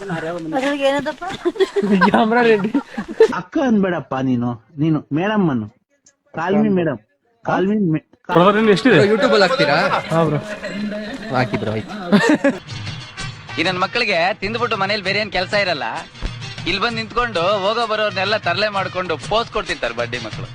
ಅದ್ರಾಗ ಏನದಪ್ಪ? ಕ್ಯಾಮ್ರಾ ರೆಡ್ಡಿ ಅಕ್ಕ ಅನ್ಬೇಡಪ್ಪ ನೀನು ನೀನು ಮೇಡಮ್ ಅನ್ನು ಕಾಲ್ಮಿ ಮೇಡಮ್ ಕಾಲ್ಮಿ ಮೆ- ಕಾ- ಬ್ರದರ್ ಎಷ್ಟಿದೆ? ಯೂಟ್ಯೂಬ್ ಅಲ್ಲಿ ಹಾಕ್ತೀರಾ? ಹಾ ಬ್ರೋ. ಹಾಕಿ ಬ್ರೋ ಆಯ್ತು. ಈ ನನ್ ಮಕ್ಕಳಿಗೆ ತಿಂದ್ಬಿಟ್ಟು ಮನೇಲಿ ಬೇರೆ ಏನ್ ಕೆಲಸ ಇರಲ್ಲ. ಇಲ್ಲಿ ಬಂದ್ ನಿಂತ್ಕೊಂಡು ಹೋಗೋ ಬರೋರ್ನೆಲ್ಲ ತರಲೆ ಮಾಡ್ಕೊಂಡು ಪೋಸ್ ಕೊಡ್ತಿರ್ತಾರೆ ಬಡ್ಡಿ ಮಕ್ಕಳು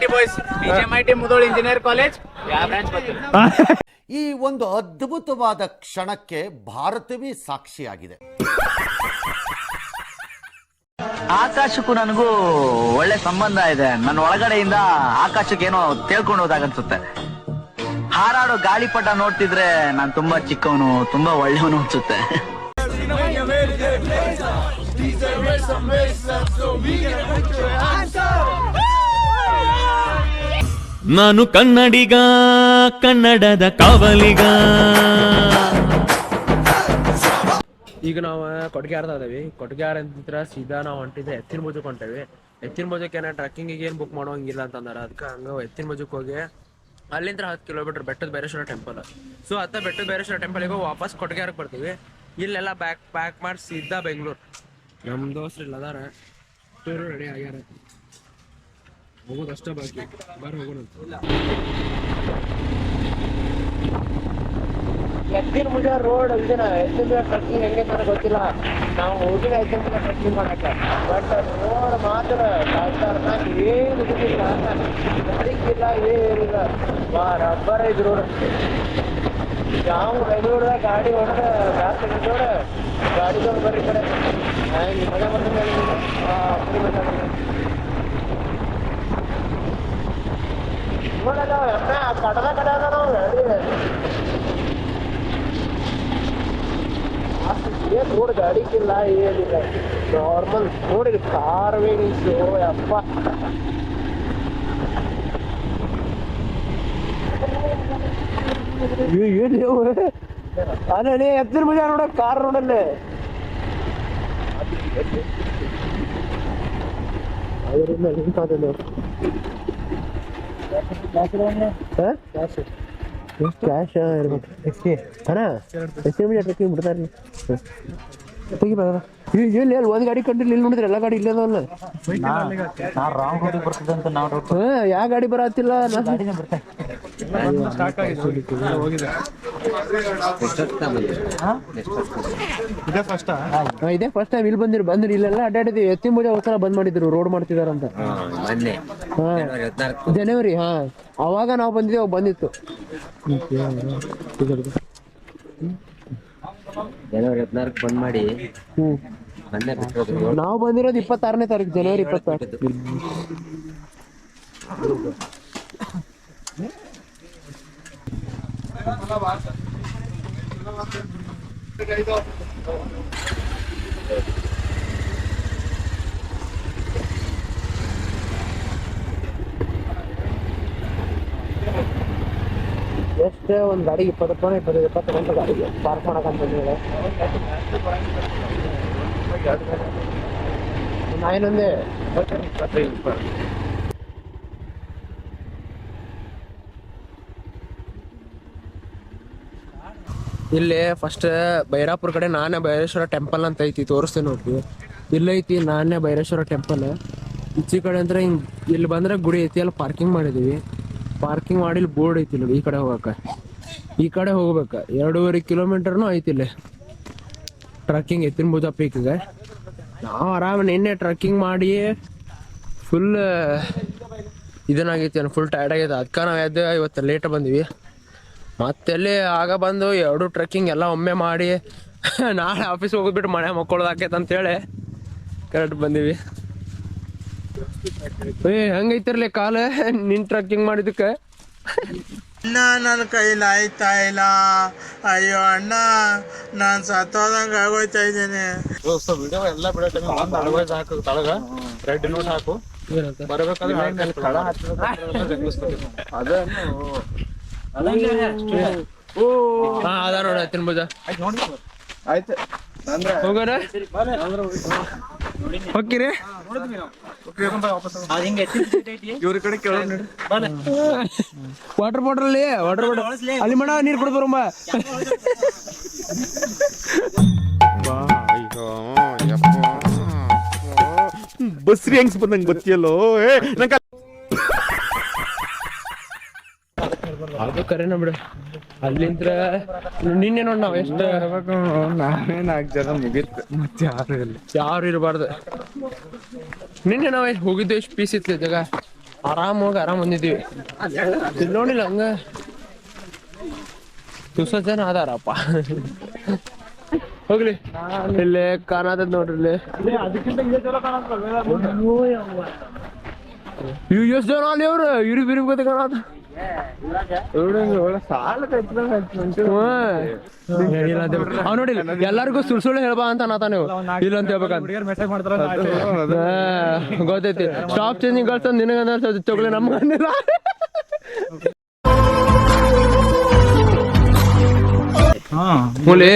T boys BJMIT Mudhol engineer college ಯಾವ ಬ್ರಾಂಚ್ ಈ ಒಂದು ಅದ್ಭುತವಾದ ಕ್ಷಣಕ್ಕೆ ಭಾರತವೇ ಸಾಕ್ಷಿಯಾಗಿದೆ. ಆಕಾಶಕ್ಕೂ ನನಗೂ ಒಳ್ಳೆ ಸಂಬಂಧ ಇದೆ. ನನ್ನ ಒಳಗಡೆಯಿಂದ ಆಕಾಶಕ್ಕೆ ಏನೋ ತೇಳ್ಕೊಂಡು ಹೋದಾಗನ್ಸುತ್ತೆ. ಹಾರಾಡೋ ಗಾಳಿಪಟ ನೋಡ್ತಿದ್ರೆ ನಾನು ತುಂಬಾ ಚಿಕ್ಕವನು ತುಂಬಾ ಒಳ್ಳೆಯವನು ಅನ್ಸುತ್ತೆ. ನಾನು ಕನ್ನಡಿಗ. ಕನ್ನಡದ ಕಾವಲಿಗ. ಈಗ ನಾವು ಕೊಟ್ಗ್ಯಾರ್ದ ಅದೇವಿ ಕೊಟ್ಗ್ಯಾರ ಅಂತಿದ್ರ ಸೀದಾ ನಾವು ಹೊಂಟಿದ್ದೆ ಎತ್ತಿನ ಮುಜಕ್ ಹೊಂಟೇವಿ. ಎತ್ತಿನ ಮುಜಕ್ ಏನ ಟ್ರಕ್ಕಿಂಗಿಗೆ ಏನು ಬುಕ್ ಮಾಡೋಂಗಿಲ್ಲ ಅಂತಂದಾರ. ಅದಕ್ಕೆ ಹಂಗೆ ಎತ್ತಿನ ಮುಜಕ್ ಹೋಗಿ ಅಲ್ಲಿಂದ ಹತ್ತು ಕಿಲೋಮೀಟರ್ ಬೆಟ್ಟದ ಬೈರೇಶ್ವರ ಟೆಂಪಲ್ ಸೊ ಅತ್ತ ಬೆಟ್ಟದ ಬೈರೇಶ್ವರ ಟೆಂಪಲ್ಗೆ ವಾಪಸ್ ಕೊಟ್ಗ್ಯಾರಕ್ಕೆ ಬರ್ತೀವಿ. ಇಲ್ಲೆಲ್ಲ ಬ್ಯಾಕ್ ಪ್ಯಾಕ್ ಮಾಡಿ ಸೀದಾ ಬೆಂಗಳೂರು. ನಮ್ಮ ದೋಸ್ರು ಇಲ್ಲ ಅದಾರ ಟೂರು ರೆಡಿ ಆಗ್ಯಾರ. ಹೋಗೋದು ಅಷ್ಟೇ ಬಾಕಿ. ಬಾರ ಹೋಗೋಣ ಎತ್ತಿನ ಮುಜ ರೋಡ್ ಇದನ್ನ ಎತ್ತಿನ ಟ್ರಕ್ಕಿಂಗ್ ಹೆಂಗೆ ಅಂತ ಗೊತ್ತಿಲ್ಲ. ನಾವು ಹೋಗಿಲ್ಲ ಎತ್ತಿನ ಭುಜ ಟ್ರಕ್ಕಿಂಗ್ ಮಾಡಕ್ಕೆ. ಬಟ್ ರೋಡ್ ಮಾತ್ರ ಕಾಯ್ತಾರ ಏನು ಗೊತ್ತಿಲ್ಲ ಗಾಡಿಗಿಲ್ಲ ಏನಿಲ್ಲ ಬಾ ರಬ್ಬರ್ ಇದು ರೋಡ್. ಯಾವ ಬೆಂಗಳೂರದಾಗ ಗಾಡಿ ಹೊಡೆದ ಜಾಸ್ತಿ ನೋಡ ಗಾಡಿ ತಗೊಂಡು ಬರ್ರಿ ಕಡೆ. ಹಂಗೆ. ಮಜಾ. ಆ, ಅಪ್ಪಡಿ ಮಜಾ ನೋಡಲ್ಲ ಕಡದ ಕಡೆ ಅದ. ನಾವು ಗಾಡಿ ಏನ್ ರೋಡ್ ಗಾಡಿಗಿಲ್ಲ ಏನಿಲ್ಲ ನಾರ್ಮಲ್ ನೋಡಿ ಕಾರ್ ವೇಣಿಸು ಯಪ್ಪ ಏನು ಅಲ್ಲೇ ಎತ್ತಿನ ಮಜಾ ನೋಡ ಕಾರ್ ನೋಡಲ್ಲೇ ಅದರಿಂದ ಲಿಂಕ್ ಆದಲ್ಲ ಕ್ಯಾಶ್ ಇರ್ಬೇಕು. ಅಣ್ಣ ಎಷ್ಟು ಮೀಟರ್ ಟ್ರಕ್ಕಿಂಗ್ ಬಿಡ್ತಾರೆ ತೆಗಿ ಬರ ಎಲ್ಲಿ ಎಲ್ಲಿ ಒಂದು ಗಾಡಿ ಕಂಡ್ರಿ ಇಲ್ಲಿ ನೋಡಿದ್ರೆ ಎಲ್ಲ ಗಾಡಿ ಇಲ್ಲೇ ಅದಾವಲ್ಲ ಹಾ ಯಾವ ಗಾಡಿ ಬರತ್ತಿಲ್ಲ ಇದೇ ಫಸ್ಟ್ ಟೈಮ್ ಇಲ್ಲಿ ಬಂದಿರು. ಬಂದ್ರಿ ಇಲ್ಲೆಲ್ಲ ಅಡ್ಡಾಡಿದ್ವಿ. ಎತ್ತಿ ಮೂಜೆ ಒಂದ್ಸಲ ಬಂದ್ ಮಾಡಿದ್ರು ರೋಡ್ ಮಾಡ್ತಿದಾರಂತ. ಜನವರಿ ಹಾ. ಅವಾಗ ನಾವು ಬಂದಿದ್ದೇವೆ ಬಂದಿತ್ತು. ಜನವರಿ ಹದಿನಾಲ್ಕು ಬಂದ್ ಮಾಡಿ ಹ್ಮ್. ಮೊನ್ನೆ ಬಿಟ್ಟಿರೋದು ನಾವು ಬಂದಿರೋದು ಇಪ್ಪತ್ತಾರನೇ ತಾರೀಕು ಜನವರಿ ಇಪ್ಪತ್ತಾರು. ಎಷ್ಟೇ ಒಂದು ಗಾಡಿಗೆ ಇಪ್ಪತ್ತು ರೂಪಾಯಿ, ಇಪ್ಪತ್ತೈದು ಇಪ್ಪತ್ತು ಗಂಟೆ ಗಾಡಿಗೆ. ಪಾರ್ಕ್ ಮಾಡಕ್ಕಂತ ಹೇಳಿ ನಾಯಿನೊಂದೇ ಇಲ್ಲಿ ಫಸ್ಟ್ ಭೈರಾಪುರ ಕಡೆ ನಾನೇ ಬೈರೇಶ್ವರ ಟೆಂಪಲ್ ಅಂತ ಐತಿ, ತೋರಿಸ್ತೇನೆ ನೋಡ್ರಿ. ಇಲ್ಲೈತಿ ನಾನೇ ಬೈರೇಶ್ವರ ಟೆಂಪಲ್ ಈಚೆ ಕಡೆ ಅಂದ್ರೆ ಹಿಂಗ್, ಇಲ್ಲಿ ಬಂದ್ರೆ ಗುಡಿ ಐತಿ, ಅಲ್ಲಿ ಪಾರ್ಕಿಂಗ್ ಮಾಡಿದೀವಿ. ಪಾರ್ಕಿಂಗ್ ಮಾಡಿ ಇಲ್ಲಿ ಬೋರ್ಡ್ ಐತಿ ನೋಡಿ ಈ ಕಡೆ ಹೋಗಕ್ಕ. ಈ ಕಡೆ ಹೋಗ್ಬೇಕು. ಎರಡೂವರೆ ಕಿಲೋಮೀಟರ್ನು ಐತಿ ಇಲ್ಲಿ. ಟ್ರಕ್ಕಿಂಗ್ ಎತ್ತಿನ ಭುಜ ಪೀಕ್ಗೆ. ನಾವು ಆರಾಮ ನಿನ್ನೆ ಟ್ರಕ್ಕಿಂಗ್ ಮಾಡಿ ಫುಲ್ ಇದನ್ನಾಗೈತಿ ಫುಲ್ ಟೈರ್ಡ್ ಆಗೈತೆ ಅದಕ್ಕೆ ನಾವು ಎದ್ದು ಇವತ್ತು ಲೇಟ್ ಬಂದ್ವಿ. ಮತ್ತೆಲ್ಲಿ ಆಗ ಬಂದು ಎರಡು ಟ್ರಕ್ಕಿಂಗ್ ಎಲ್ಲ ಒಮ್ಮೆ ಮಾಡಿ, ನಾಳೆ ಆಫೀಸ್ ಹೋಗ್ಬಿಟ್ಟು ಮನೆ ಮಕ್ಕೊಳ್ಳೋದಾಕೈತೆ ಅಂತೇಳಿ ಕರೆಕ್ಟ್ ಬಂದೀವಿ. ಏ, ಹಂಗೈತಿರ್ಲಿ ಕಾಲ ನಿನ್ ಟ್ರಕ್ಕಿಂಗ್ ಮಾಡಿದಕ್ಕೆ ಅಣ್ಣ ನನ್ನ ಕೈಲಿ ಆಯ್ತಾ ಇಲ್ಲ. ಅಯ್ಯೋ ಅಣ್ಣ ನಾನ್ ಸತ್ತೋದಂಗ ಆಗೋಯ್ತಾ ಇದ್ದೀನಿ. ವಿಡಿಯೋ ಎಲ್ಲ ಬಿಡೋ ಟೈಮ್ ಒಂದು ಅಡ್ವೈಸ್ ಹಾಕು ತಳಗ. ರೆಡ್ ನೋಟ್ ಹಾಕು. ಬರ್ಬೇಕಾದ್ರೆ ಅದ ನೋಡ ತಿನ್ಬೋದ ಆಯ್ತು. ಹೋಗೋರ ಹೋಗ್ತೀರಿ? ಇವ್ರ ಕಡೆ ಕೇಳೋಣ ವಾಟರ್ ಬಾಟಲ್ ವಾಟರ್ ಬಾಟಲ್ ಅಲ್ಲಿ ಮೇಡ ನೀರ್ ಕುಡಿದು ಬಸ್ರಿ ಹೆಂಗ್ಸ್ ಬಂದಂಗೆ ಬತ್ತಿಯಲ್ಲೋ ಏ ನಂಗೆ ಅದು ಕರೆನ ಬಿಡು. ಅಲ್ಲಿಂದ್ರ ನಿನ್ನೆ ನೋಡ್ ನಾವ್ ಎಷ್ಟ ನಾವೇ ನಾಲ್ಕು ಜನ ಮುಗೀತು. ಮತ್ತೆ ಯಾರು ಇಲ್ಲ. ಯಾರು ಇರಬಾರ್ದು? ನಿನ್ನೆ ನಾವ್ ಎಷ್ಟ್ ಹೋಗಿದ್ವಿ ಎಷ್ಟು ಪೀಸ್ ಇತ್ತು ಜಾಗ? ಆರಾಮ್ ಹೋಗಿ ಆರಾಮ್ ಬಂದಿದ್ದೀವಿ ಇಲ್ಲಿ ನೋಡಿಲ್ಲ ಹಂಗ? ತುಸ ಜನ ಅದಾರಪ್ಪ. ಹೋಗ್ಲಿ. ಇಲ್ಲೇ ಕಾಣದ ನೋಡ್ರಿ ಇಲ್ಲಿ. ಎಷ್ಟ್ ಜನ ಅಲ್ಲಿ ಅವ್ರು? ಇರು ಬಿರಿ ಗೊತ್ತ ಕಾಣತ ಅವ್ ನೋಡಿ ಎಲ್ಲಾರ್ಗು ಸುಳ್ ಸುಳ್ಳು ಹೇಳ್ಬಾ ಅಂತ ಅನ್ನತ ನೀವು. ಇಲ್ಲ ಅಂತ ಹೇಳ್ಬೇಕಂತ ಮೆಸೇಜ್ ಮಾಡ್ತಾರ ಗೊತ್ತೈತಿ. ಸ್ಟಾಪ್ ಚೇಂಜಿಂಗ್ ಕಳ್ಸ ನಿನಗಂದ್ರೆ ಚೊಕ್ಲೆ ನಮ್ಗೆ ಅಂದಿಲ್ಲ ಹಾ ಹುಲಿ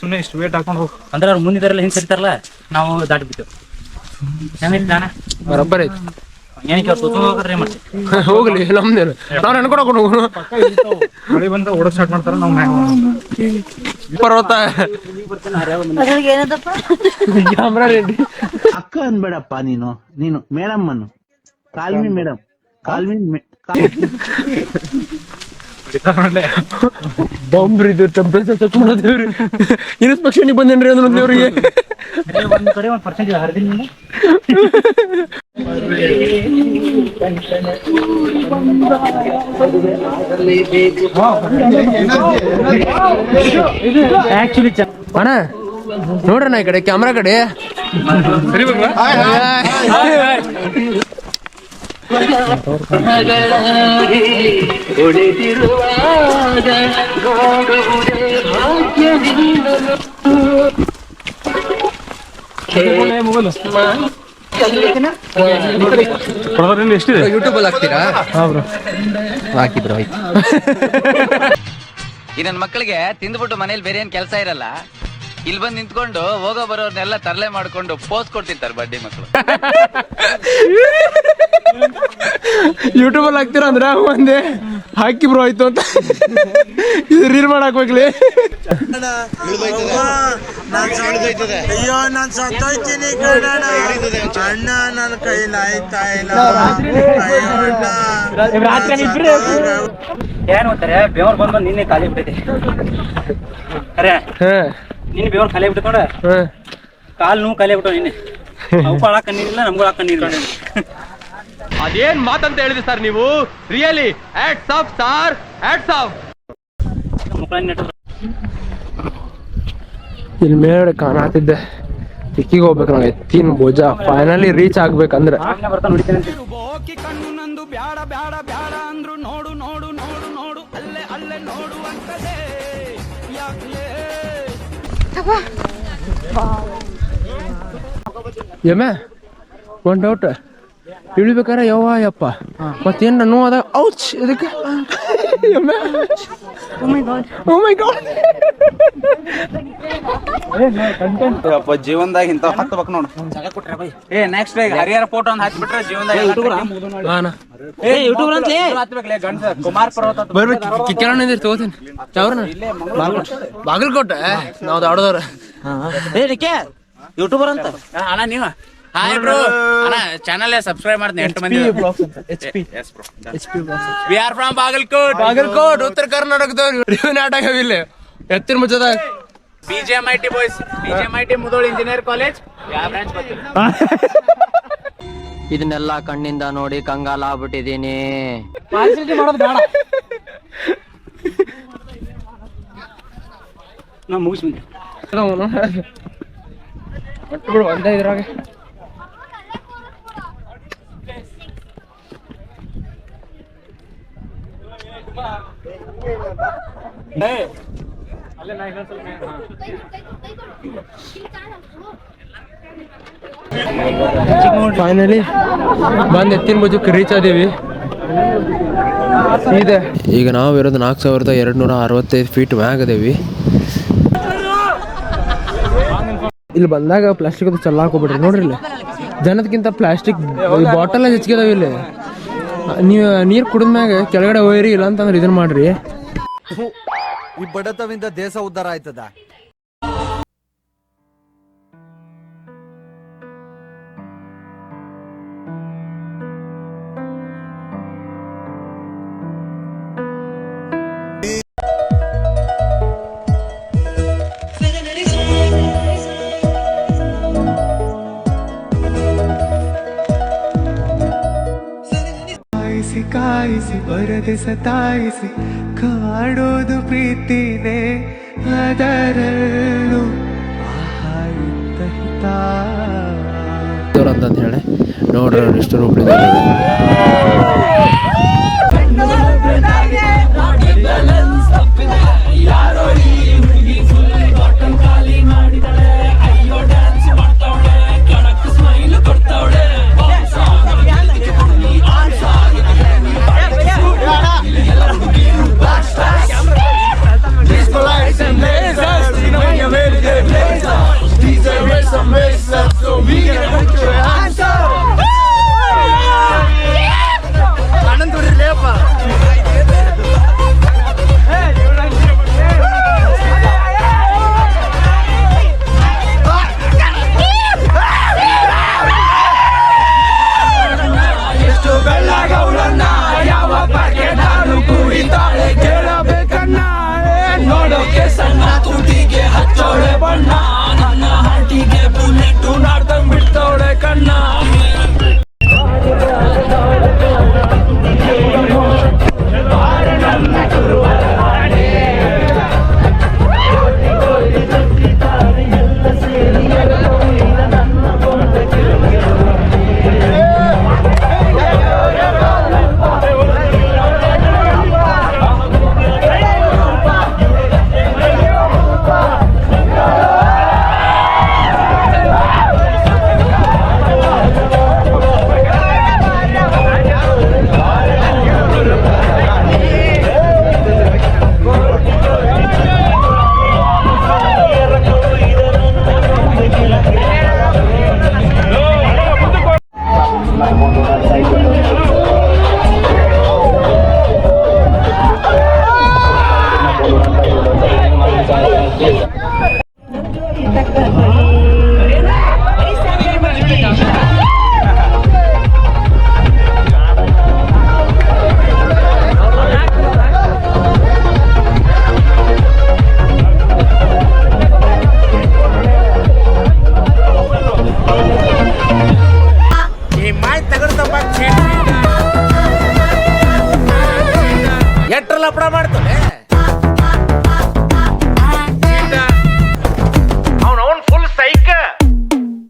ಸುಮ್ಮನೆ ಇಷ್ಟು ವೇಟ್ ಹಾಕೊಂಡು ಹೋಗ್. ಅಂದ್ರೆ ಅವ್ರು ಮುಂದಿದಾರಲ್ಲ ಹಿಂಗ್ ಸರಿತಾರಲ್ಲ ನಾವು ದಾಟಿ ಬಿಟ್ಟು. ಹೆಂಗೈತಿ ನಾನ ಬರಬ್ಬರ ಐತಿ. ಹೋಗ್ಲಿ ನಮ್ದೇನು. ನಾವ್ ಹೋಗೋಣ ಮಳೆ ಬಂದ ಓಡಕ್ ಸ್ಟಾರ್ಟ್ ಮಾಡ್ತಾರ ನಾವು ಪರ್ವತ. ಕ್ಯಾಮ್ರಾ ರೆಡಿ ಅಕ್ಕ ಅನ್ಬೇಡಪ್ಪ ನೀನು. ನೀನು ಮೇಡಮ್ ಅನ್ನು ಕಾಲ್ಮಿ ಮೇಡಮ್. ಕಾಲ್ಮಿ ಬಾಂಬ್ರಿ ಇದು ಟೆಂಪರೇಚರ್ ಚೆಕ್ ಮಾಡದೇವ್ರಿ ಇನ್ಸ್ಪೆಕ್ಷನ್ ಬಂದೇನ್ರಿ ಅಂದ್ರೆ ದೇವ್ರಿಗೆ ಒಂದ್ ಕಡೆ ಒಂದ್ ಪರ್ಸೆಂಟ್ ಹರಿದಿನ ಆಕ್ಚುಲಿ ಅಣ್ಣ ನೋಡ್ರಿ ನಾ ಈ ಕಡೆ ಕ್ಯಾಮ್ರಾ ಕಡೆ. ಎಷ್ಟಿದೆ? ಯೂಟ್ಯೂಬ್ ಅಲ್ಲಿ ಹಾಕ್ತೀರಾ? ಹಾಕಿ ಬ್ರೋ. ಆಯ್ತು. ಈ ನನ್ನ ಮಕ್ಕಳಿಗೆ ತಿಂದ್ಬಿಟ್ಟು ಮನೇಲಿ ಬೇರೆ ಏನ್ ಕೆಲಸ ಇರಲ್ಲ ಇಲ್ಲಿ ಬಂದು ನಿಂತ್ಕೊಂಡು ಹೋಗೋ ಬರೋರ್ನೆಲ್ಲ ತರಲೆ ಮಾಡ್ಕೊಂಡು ಪೋಸ್ ಕೊಡ್ತಿರ್ತಾರೆ ಬಡ್ಡಿ ಮಕ್ಕಳು ಯೂಟ್ಯೂಬ್ ಅಲ್ಲಿ ಹಾಕ್ತೀರಾ ಅಂದ್ರೆ ಒಂದೇ ಹಾಕಿ ಬ್ರೋ ಆಯ್ತು ಅಂತ. ಇದು ರೀಲ್ ಮಾಡಾಕ್ಬೇಕ್ಲಿ ಅಯ್ಯೋ ನಾನ್ ಸತ್ತೋಯ್ತೀನಿ ಕಣಣ್ಣ ಅಣ್ಣ ನನ್ನ ಕೈಲಿ ಆಯ್ತಾ ಇಲ್ಲ. ಅಯ್ಯೋ ಅಣ್ಣ. ನಾನ್ ಬಂದ್ ಬಂದ್ ನಿನ್ನೆ ಖಾಲಿ ಬಿಟ್ಟಿದೆ ಅರೆ ಹಾ. ಬೇವ್ರ ಬೆವರ್ ಖಾಲಿ ಬಿಟ್ಟು ನೋಡ ಕಾಲ್ ನೋವು ಖಾಲಿ ಬಿಟ್ಟು ನಿನ್ನೆ. ಅವು ಹಾಕ ನೀರಿಲ್ಲ ನಮ್ಗೂ ಹಾಕ ನೀರಿಲ್ಲ ಅದೇನ್ ಮಾತಂತ ಹೇಳಿದ್ರಿ ಸರ್ ನೀವು? ರಿಯಲಿ ಆಫ್ ಸಾರ್ ಆಫ್ ಮಕ್ಕಳ ಇಲ್ಲಿ ಮೇಲ್ಗಡೆ ಕಾಣತಿದ್ದೆ. ಟಿಕ್ಕಿಗೆ ಹೋಗ್ಬೇಕು ನಾವು ಎತ್ತಿನ ಭುಜ. ಫೈನಲಿ ರೀಚ್ ಆಗ್ಬೇಕಂದ್ರೆ. ಎಮ್ಮೆ ಒಂದ್ ಡೌಟ್ ಇಳಿಬೇಕಾರ ಯವ್ವ ಯಪ್ಪ ಮತ್ತೇನ್ ನೋವು ಅದ? ಔಚ್ ಇದಕ್ಕೆ ಯಮ್ಮ ಓ ಮೈ ಗಾಡ್ ಅಪ್ಪ ಜೀವನದಾಗ ಇಂತ ಹತ್ಬೇಕು ನೋಡು. ಏ ನೆಕ್ಸ್ಟ್ ಹರಿಹರ ಫೋಟೋ ಒಂದ್ ಹಾಕ್ಬಿಟ್ರೆ ಜೀವನದಾಗ ಹಾನ ಏ ಯೂಟ್ಯೂಬರ್ ಅಂತ ಹತ್ಬೇಕಲೇ ಗಂಡ ಕುಮಾರ್ ಪರ್ವತ ಬರ್ಬೇಕು ಕಿಕ್ಕಣ ಇದ್ರೆ ತಗೋತೀನಿ. ಯಾವ್ರನ ಬಾಗಲಕೋಟೆ. ನಾವು ದಾಡದವ್ರ. ಏ ಯೂಟ್ಯೂಬರ್ ಅಂತ. ಅಣ್ಣ ನೀವು? ಹಾಯ್ ಬ್ರೋ ಅಣ್ಣ ಚಾನಲ್ ಸಬ್ಸ್ಕ್ರೈಬ್ ಮಾಡ್ತೀನಿ ಎಂಟು ಮಂದಿ. We are from Bagalkot Bagalkot ಉತ್ತರ ಕರ್ನಾಟಕದವ್ರು ನಾಟಕ ಇಲ್ಲಿ ಎತ್ತಿನ ಮುಚ್ಚದಾಗ M I T boys BGM I T Mudhol engineer college ಯಾವ ಬ್ರಾಂಚ್ ಇದನ್ನೆಲ್ಲ ಕಣ್ಣಿಂದ ನೋಡಿ ಕಂಗಾಲ ಆಗ್ಬಿಟ್ಟಿದೀನಿ ನಾ ಮುಗಿಸ್ಬಿಟ್ಟು ಒಂದೇ ಇದ್ರಾಗ. ಫೈನಲಿ ಬಂದು ಎತ್ತಿನ ಬಜಕ್ಕೆ ರೀಚ್ ಆದೀವಿ. ಇದೆ. ಈಗ ನಾವು ಇರೋದು ನಾಲ್ಕು ಸಾವಿರದ ಎರಡು ನೂರ ಅರವತ್ತೈದು ಫೀಟ್ ಮ್ಯಾಗದೇವಿ ಇಲ್ಲಿ ಬಂದಾಗ ಪ್ಲಾಸ್ಟಿಕ್ ಅದು ಚೆಲ್ಲಾಕ್ ಹೋಗ್ಬಿಡ್ರಿ ನೋಡ್ರಿ ಇಲ್ಲಿ. ಜನದಕ್ಕಿಂತ ಪ್ಲಾಸ್ಟಿಕ್ ಬಾಟಲ್ ಹೆಚ್ಚಿಗೆದಾವ ಇಲ್ಲಿ. ನೀವು ನೀರು ಕುಡಿದ್ಮ್ಯಾಗ ಕೆಳಗಡೆ ಹೋಯ್ರಿ ಇಲ್ಲ ಅಂತಂದ್ರೆ ಇದನ್ನ ಮಾಡ್ರಿ. ಈ ಬಡತವಿಂದ ದೇಶ ಉದ್ಧಾರ ಆಯ್ತದ? ಬರದೆ ಸತಾಯಿಸಿ ಕಾಡೋದು ಪ್ರೀತಿನೇ ಅದರಲ್ಲೂ ಅಂತ ಹೇಳಿ ನೋಡ್ರಿ ಅವ್ರು ಎಷ್ಟು